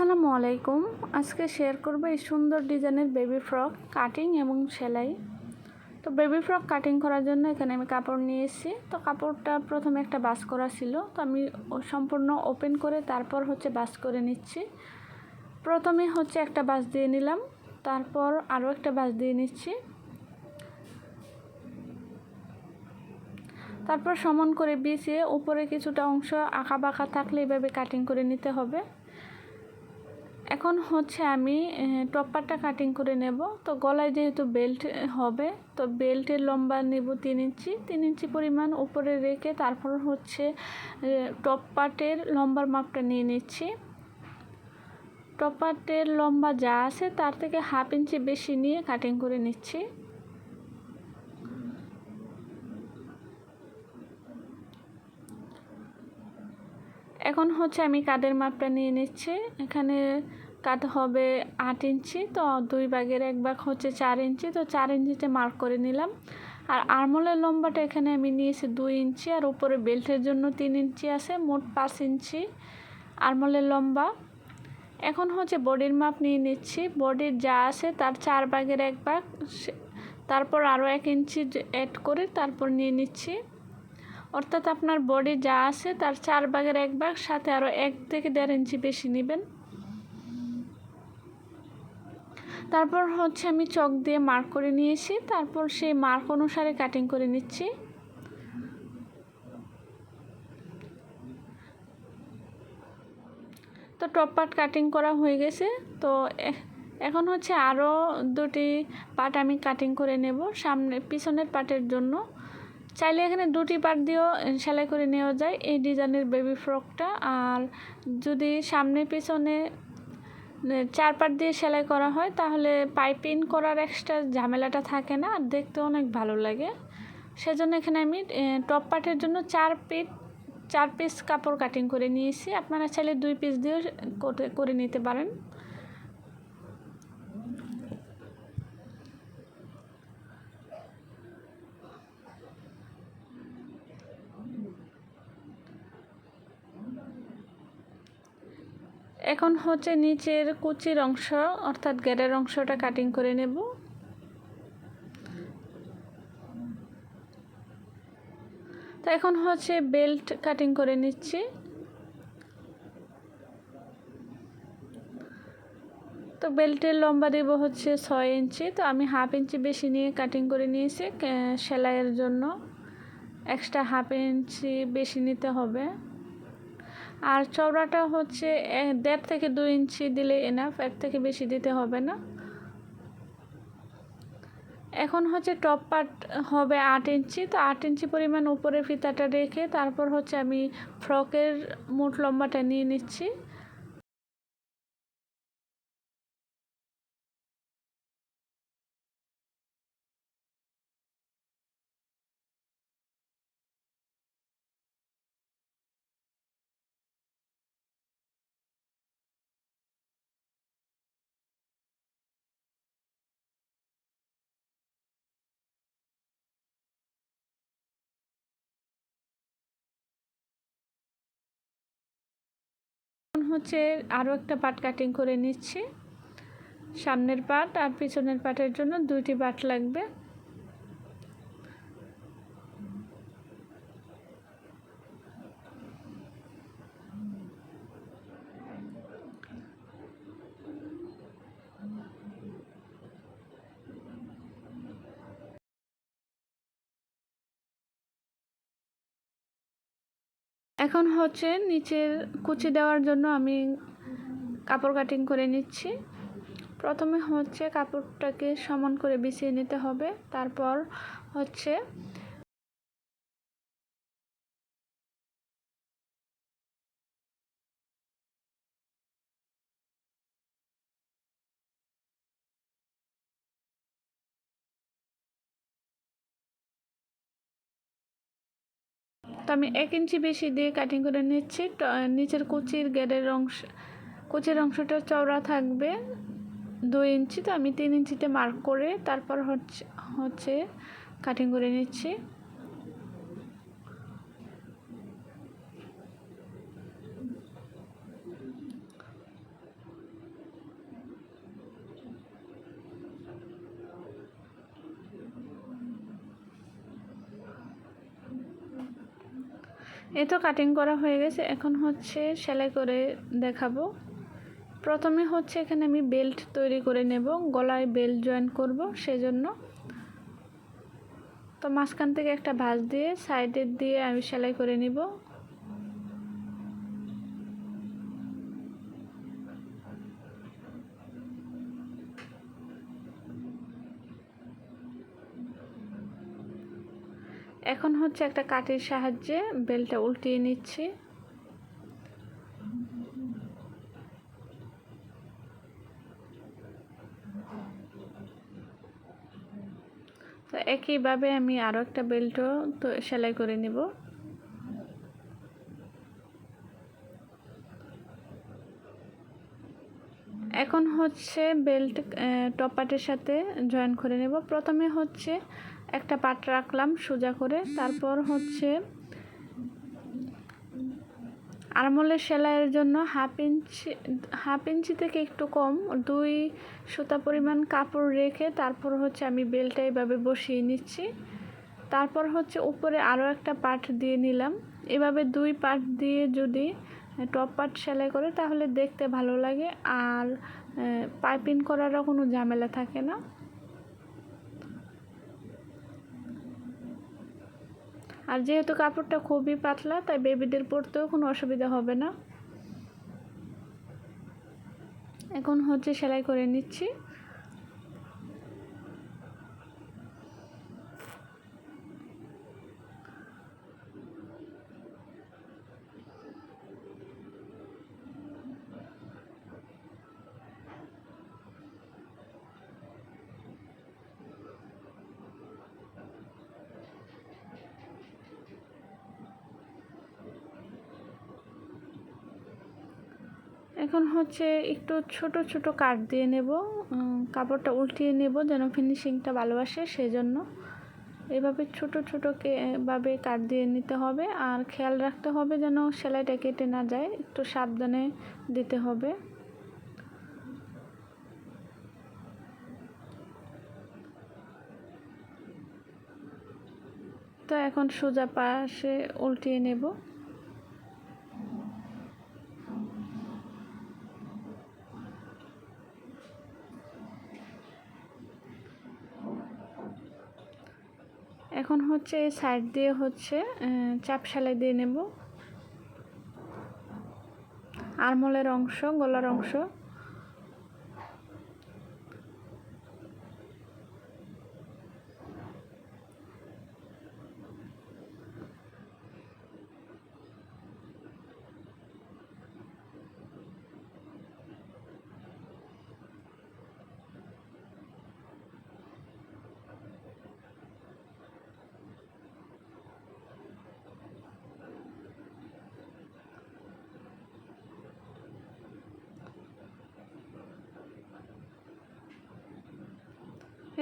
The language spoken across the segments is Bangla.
আসসালামু আলাইকুম। আজকে শেয়ার করব এই সুন্দর ডিজাইনের বেবি ফ্রক কাটিং এবং সেলাই। তো বেবি ফ্রক কাটিং করার জন্য এখানে আমি কাপড় নিয়ে এসেছি তো কাপড়টা প্রথমে একটা বাস করা ছিল। তো আমি সম্পূর্ণ ওপেন করে তারপর হচ্ছে বাস করে নিচ্ছি। প্রথমে হচ্ছে একটা বাস দিয়ে নিলাম। তারপর আরও একটা বাস দিয়ে নিচ্ছি। তারপর সমান করে বিছিয়ে উপরে কিছুটা অংশ আঁকা বাঁকা থাকলে এভাবে কাটিং করে নিতে হবে। এখন হচ্ছে আমি টপ পার্টটা কাটিং করে নেব। তো গলায় যেহেতু বেল্ট হবে, তো বেল্টের লম্বা নেব তিন ইঞ্চি। তিন ইঞ্চি পরিমাণ উপরে রেখে তারপর হচ্ছে টপ পার্টের লম্বার মাপটা নিয়ে নিচ্ছি। টপ পার্টের লম্বা যা আছে তার থেকে হাফ ইঞ্চি বেশি নিয়ে কাটিং করে নিচ্ছি। এখন হচ্ছে আমি কাদের মাপটা নিয়ে নিচ্ছি। এখানে কাঁধ হবে আট ইঞ্চি, তো দুই ভাগের এক ভাগ হচ্ছে চার ইঞ্চি, তো চার ইঞ্চিতে মার্ক করে নিলাম। আর আরমোলের লম্বাটা এখানে আমি নিয়েছি দুই ইঞ্চি, আর উপরে বেল্টের জন্য তিন ইঞ্চি আছে, মোট পাঁচ ইঞ্চি আরমোলের লম্বা। এখন হচ্ছে বডির মাপ নিয়ে নিচ্ছি, বডির যা আছে তার চার ভাগের এক ভাগ তারপর আরও এক ইঞ্চি অ্যাড করে তারপর নিয়ে নিচ্ছি। অর্থাৎ আপনার বডি যা আছে তার চার ভাগের এক ভাগ, সাথে আরও এক থেকে দেড় ইঞ্চি বেশি নেবেন। তারপর হচ্ছে আমি চক দিয়ে মার্ক করে নিয়েছি। তারপর সেই মার্ক অনুসারে কাটিং করে নিচ্ছি। তো টপ পার্ট কাটিং করা হয়ে গেছে। তো এখন হচ্ছে আরও দুটি পার্ট আমি কাটিং করে নেব। সামনে পিছনের পার্টের জন্য। চাইলে এখানে দুটি পার্ট দিয়েও সেলাই করে নেওয়া যায়। এই ডিজাইনের বেবি ফ্রকটা আর যদি সামনে, পিছনে চার পার্ট দিয়ে সেলাই করা হয়, তাহলে পাইপিং করার এক্সট্রা ঝামেলাটা থাকে না, আর দেখতে অনেক ভালো লাগে। সেজন্য এখানে আমি টপ পার্টের জন্য চার পিট চার পিস কাপড় কাটিং করে নিয়েছি। আপনারা চাইলে দুই পিস দিয়েও করে নিতে পারেন। এখন হচ্ছে নিচের কুচির অংশ, অর্থাৎ গেরের অংশটা কাটিং করে নেব। তো এখন হচ্ছে বেল্ট কাটিং করে নিচ্ছি। তো বেল্টের লম্বা দেব হচ্ছে ছয় ইঞ্চি। তো আমি হাফ ইঞ্চি বেশি নিয়ে কাটিং করে নিয়েছি সেলাইয়ের জন্য। এক্সট্রা হাফ ইঞ্চি বেশি নিতে হবে। আর চওড়াটা হচ্ছে দেড় থেকে দুই ইঞ্চি দিলে এনাফ এর থেকে বেশি দিতে হবে না। এখন হচ্ছে টপ পার্ট হবে আট ইঞ্চি। তো আট ইঞ্চি পরিমাণ উপরে ফিতাটা রেখে তারপর হচ্ছে আমি ফ্রকের মোট লম্বাটা নিয়ে নিচ্ছি। হচ্ছে আরও একটা পাট কাটিং করে নিচ্ছি। সামনের পাট আর পিছনের পাটের জন্য দুইটি পাট লাগবে। এখন হচ্ছে নিচের কুচি দেওয়ার জন্য আমি কাপড় কাটিং করে নিচ্ছি। প্রথমে হচ্ছে কাপড়টাকে সমান করে বিছিয়ে নিতে হবে। তারপর হচ্ছে তো আমি এক ইঞ্চি বেশি দিয়ে কাটিং করে নিচ্ছি। নিচের কুচির গেরের অংশ, কুচির অংশটা চওড়া থাকবে দুই ইঞ্চি। তো আমি তিন ইঞ্চিতে মার্ক করে তারপর হচ্ছে হচ্ছে কাটিং করে নিচ্ছি। এই তো কাটিং করা হয়ে গেছে। এখন হচ্ছে সেলাই করে দেখাবো। প্রথমে হচ্ছে এখানে আমি বেল্ট তৈরি করে নেব, গলায় বেল্ট জয়েন করব সেজন্য। তো মাঝখান থেকে একটা ভাঁজ দিয়ে সাইডের দিয়ে আমি সেলাই করে নিব। এখন হচ্ছে একটা কাঠের সাহায্যে বেলটা উল্টিয়ে নিচ্ছি। তো একইভাবে আমি আরও একটা বেল্টও তো সেলাই করে নেব। এখন হচ্ছে বেল্ট টপ পার্টের সাথে জয়েন করে নেব। প্রথমে হচ্ছে একটা পাট রাখলাম সোজা করে। তারপর হচ্ছে আরমোলের সেলাইয়ের জন্য হাফ ইঞ্চি হাফ ইঞ্চি থেকে একটু কম, দুই সুতা পরিমাণ কাপড় রেখে তারপর হচ্ছে আমি বেলটা এইভাবে বসিয়ে নিচ্ছি। তারপর হচ্ছে উপরে আরও একটা পাট দিয়ে নিলাম। এভাবে দুই পাট দিয়ে যদি টপ পাট সেলাই করে তাহলে দেখতে ভালো লাগে। আর পাইপিং করারও কোনো ঝামেলা থাকে না। আর যেহেতু কাপড়টা খুবই পাতলা, তাই বেবিদের পরতেও কোনো অসুবিধা হবে না। এখন হচ্ছে সেলাই করে নিচ্ছি। এখন হচ্ছে একটু ছোট ছোট কাট দিয়ে নেব। কাপড়টা উল্টিয়ে নেব যেন ফিনিশিংটা ভালোবাসে সেই জন্য এভাবে ছোট ছোট ভাবে কাট দিয়ে নিতে হবে। আর খেয়াল রাখতে হবে যেন সেলাইটা কেটে না যায়, একটু সাবধানে দিতে হবে। তো এখন সোজা পাশে উল্টিয়ে নেব। এখন হচ্ছে এই সাইড দিয়ে হচ্ছে চাপ সেলাই দিয়ে নেব। আরমোলের অংশ গলার অংশ।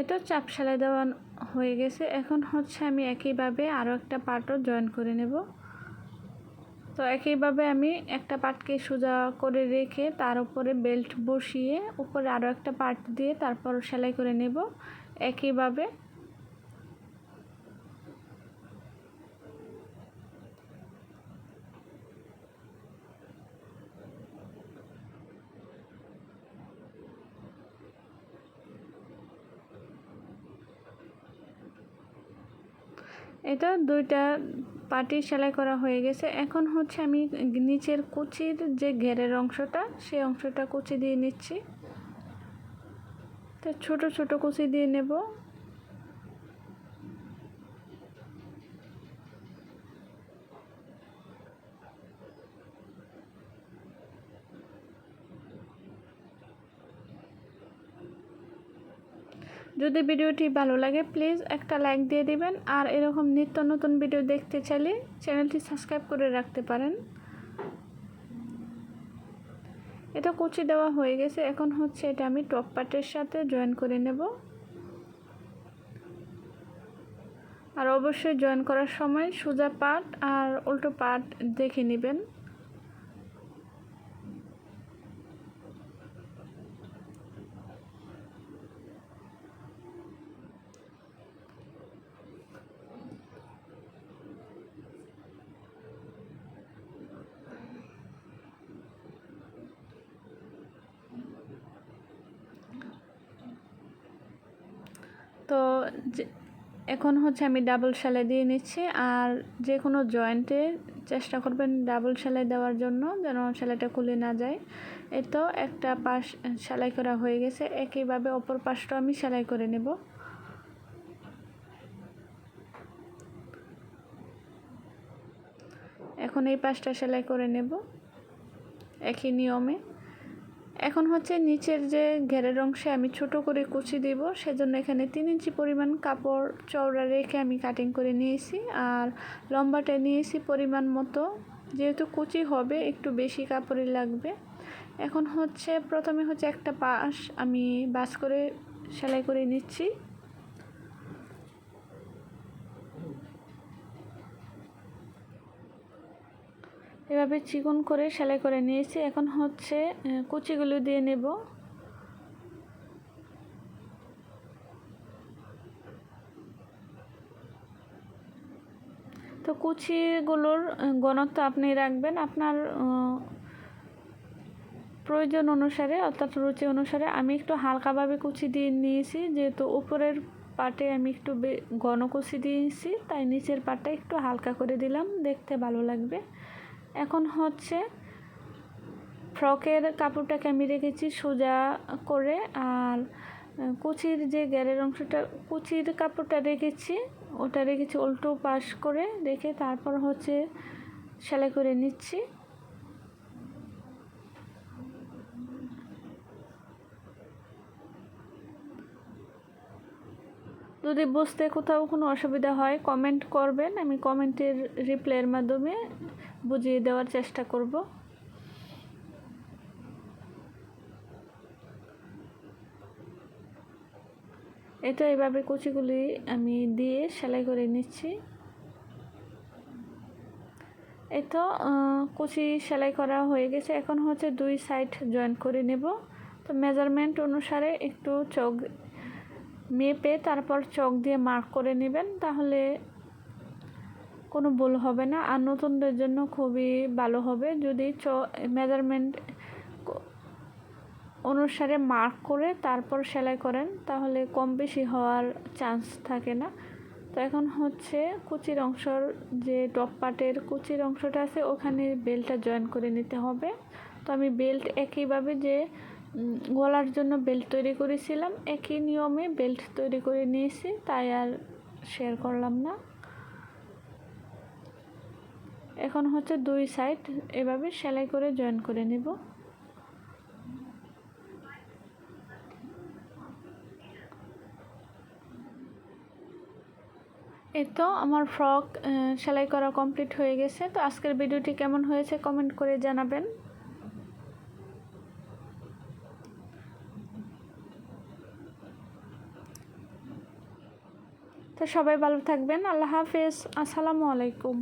এটা চাপ সেলাই দেওয়া হয়ে গেছে। এখন হচ্ছে আমি একইভাবে আরও একটা পার্টও জয়েন করে নেব। তো একইভাবে আমি একটা পার্টকে সোজা করে রেখে তার উপরে বেল্ট বসিয়ে উপরে আরও একটা পার্ট দিয়ে তারপর সেলাই করে নেব। একইভাবে এটা দুইটা পাটি সেলাই করা হয়ে গেছে। এখন হচ্ছে আমি নিচের কুচির যে ঘেরের অংশটা, সেই অংশটা কুচি দিয়ে নিচ্ছি। তো ছোট ছোট কুচি দিয়ে নেব। যদি ভিডিওটি ভালো লাগে প্লিজ একটা লাইক দিয়ে দিবেন। আর এরকম নিত্য নতুন ভিডিও দেখতে চাইলে চ্যানেলটি সাবস্ক্রাইব করে রাখতে পারেন। এটা কুচি দেওয়া হয়ে গেছে। এখন হচ্ছে এটা আমি টপ পার্টের সাথে জয়েন করে নেব। আর অবশ্যই জয়েন করার সময় সোজা পার্ট আর উল্টো পার্ট দেখে নেবেন। তো এখন হচ্ছে আমি ডাবল সেলাই দিয়ে নিচ্ছি, আর যে কোনো জয়েন্টে চেষ্টা করবেন ডাবল সেলাই দেওয়ার জন্য যেন সেলাইটা খুলে না যায়। এই তো একটা পাশ সেলাই করা হয়ে গেছে, একইভাবে অপর পাশটা আমি সেলাই করে নেব। এখন এই পাশটা সেলাই করে নেব, একই নিয়মে। এখন হচ্ছে নিচের যে ঘেরের অংশে আমি ছোট করে কুচি দিব, সেজন্য এখানে তিন ইঞ্চি পরিমাণ কাপড় চওড়া রেখে আমি কাটিং করে নিয়েছি। আর লম্বাটা নিয়েছি পরিমাণ মতো। যেহেতু কুচি হবে, একটু বেশি কাপড়ই লাগবে। এখন হচ্ছে প্রথমে হচ্ছে একটা পাশ আমি বাস করে সেলাই করে নিচ্ছি। এভাবে চিকন করে সেলাই করে নিয়েছি। এখন হচ্ছে কুচিগুলো দিয়ে নেব। তো কুচিগুলোর ঘনত্ব আপনি রাখবেন। আপনার প্রয়োজন অনুসারে, অর্থাৎ রুচি অনুসারে আমি একটু হালকাভাবে কুচি দিয়ে নিয়েছি। যেহেতু উপরের পাটে আমি একটু ঘন কুচি দিয়েছি, তাই নিচের পাটটা একটু হালকা করে দিলাম। দেখতে ভালো লাগবে। এখন হচ্ছে ফ্রকের কাপড়টাকে আমি রেখেছি সোজা করে আর কুচির যে গ্যারের অংশটা, কুচির কাপড়টা রেখেছি, ওটা রেখেছি উল্টো পাশ করে রেখে তারপর হচ্ছে সেলাই করে নিচ্ছি। যদি বুঝতে কোথাও কোনো অসুবিধা হয় কমেন্ট করবেন, আমি কমেন্টের রিপ্লাইয়ের মাধ্যমে বুঝিয়ে দেওয়ার চেষ্টা করব। এটা এভাবে কুচিগুলি আমি দিয়ে সেলাই করে নিচ্ছি। এই তো কুচি সেলাই করা হয়ে গেছে। এখন হচ্ছে দুই সাইড জয়েন করে নেব। তো মেজারমেন্ট অনুসারে একটু চোখ মেপে তারপর চক দিয়ে মার্ক করে নেবেন। তাহলে কোনো ভুল হবে না। আর নতুনদের জন্য খুবই ভালো হবে। যদি চ মেজারমেন্ট অনুসারে মার্ক করে তারপর সেলাই করেন, তাহলে কম বেশি হওয়ার চান্স থাকে না। তো এখন হচ্ছে কুচির অংশর যে টপ পার্টের কুচির অংশটা আছে, ওখানে বেল্টটা জয়েন করে নিতে হবে। তো আমি বেল্ট একইভাবে যে গলার জন্য বেল্ট তৈরি করেছিলাম, একই নিয়মে বেল্ট তৈরি করে নিয়েছি, তাই আর শেয়ার করলাম না। এখন হচ্ছে দুই সাইড এভাবে সেলাই করে জয়েন করে নেব। তো আমার ফ্রক সেলাই করা কমপ্লিট হয়ে গেছে। তো আজকের ভিডিওটি কেমন হয়েছে কমেন্ট করে জানাবেন। তো সবাই ভালো থাকবেন। আল্লাহ হাফেজ। আসসালামু আলাইকুম।